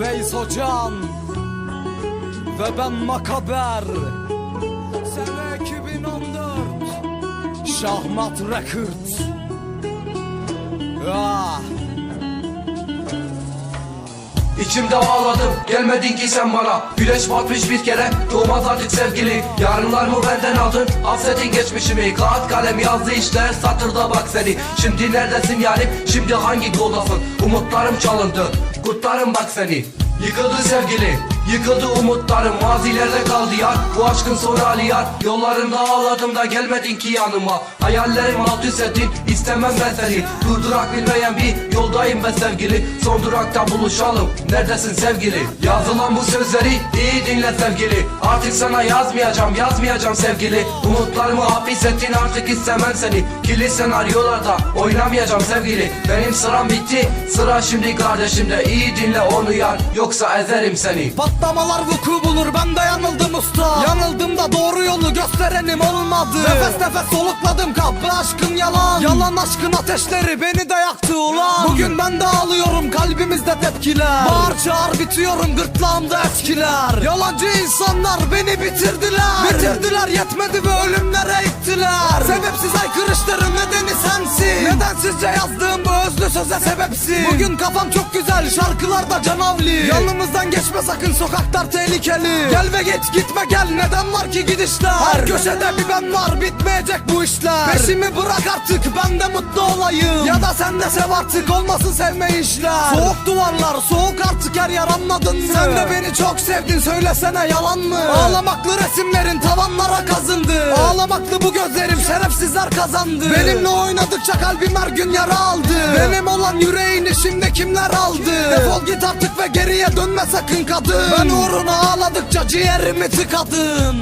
Veys Hocam Ve ben Makaber. Sene 2014 Şahmat Records. Ah İçimde ağladım. Gelmedin ki sen bana. Güneş batmış bir kere. Doğmaz artık sevgili. Yarınlar mı benden aldın? Hasretin geçmişimi. Kağıt kalem yazdı işler satırda bak seni. Şimdi neredesin yarim şimdi hangi yoldasın? Umutlarım çalındı. Kurtlarım bak seni. Yıkıldı sevgili Yıkıldı umutlarım mazilerde kaldı yar. Bu aşkın son hali yar. Yollarında ağladım da gelmedin ki yanıma. Hayallerim alt üst ettin istemem ben seni. Durdurak bilmeyen bir yoldayım ben sevgili. Son durakta buluşalım neredesin sevgili? Yazılan bu sözleri iyi dinle sevgili. Artık sana yazmayacağım yazmayacağım sevgili. Umutlarımı hapsettin artık istemem seni. Kirli senaryolarda oynamayacağım sevgili. Benim sıram bitti sıra şimdi kardeşimde. İyi dinle onu yar yoksa ezerim seni Patlamalar vuku bulur. Ben de yanıldım usta. Yanıldım da doğru yolu gösterenim olmadı. Nefes nefes solukladım kapı aşkın yalan. Yalan aşkın ateşleri beni de yaktı ulan. Bugün ben de ağlıyorum kalbimizde tepkiler. Bağır çağır bitiyorum gırtlağımda etkiler. Yalancı insanlar beni bitirdiler. Bitirdiler yetmedi ve ölümlere ittiler. Sebepsiz aykırışların nedeni sensin. Nedensizce yazdığım bu özlü söze sebepsin. Bugün kafam çok güzel şarkılarda canavli. Yanımızdan geçme sakın sokaklar tehlikeli. Gel ve git gitme gel neden var ki gidişler? Her köşede bir ben var bitmeyecek bu işler. Peşimi bırak artık ben de mutlu olayım. Ya da sen de sev artık olmasın sevme işler. Soğuk duvarlar soğuk artık her yer anladın mı? Sen de beni çok sevdin söylesene yalan mı? Ağlamaklı resimlerin tavanlara kazındı. Ağlamaklı bu gözlerim şerefsizler kazandı. Benimle oynadıkça kalbim her gün yara aldı Benim olan yüreğini şimdi kimler aldı? Defol git artık ve geriye dönme sakın kadın. Ben uğruna ağladıkça ciğerimi tıkadın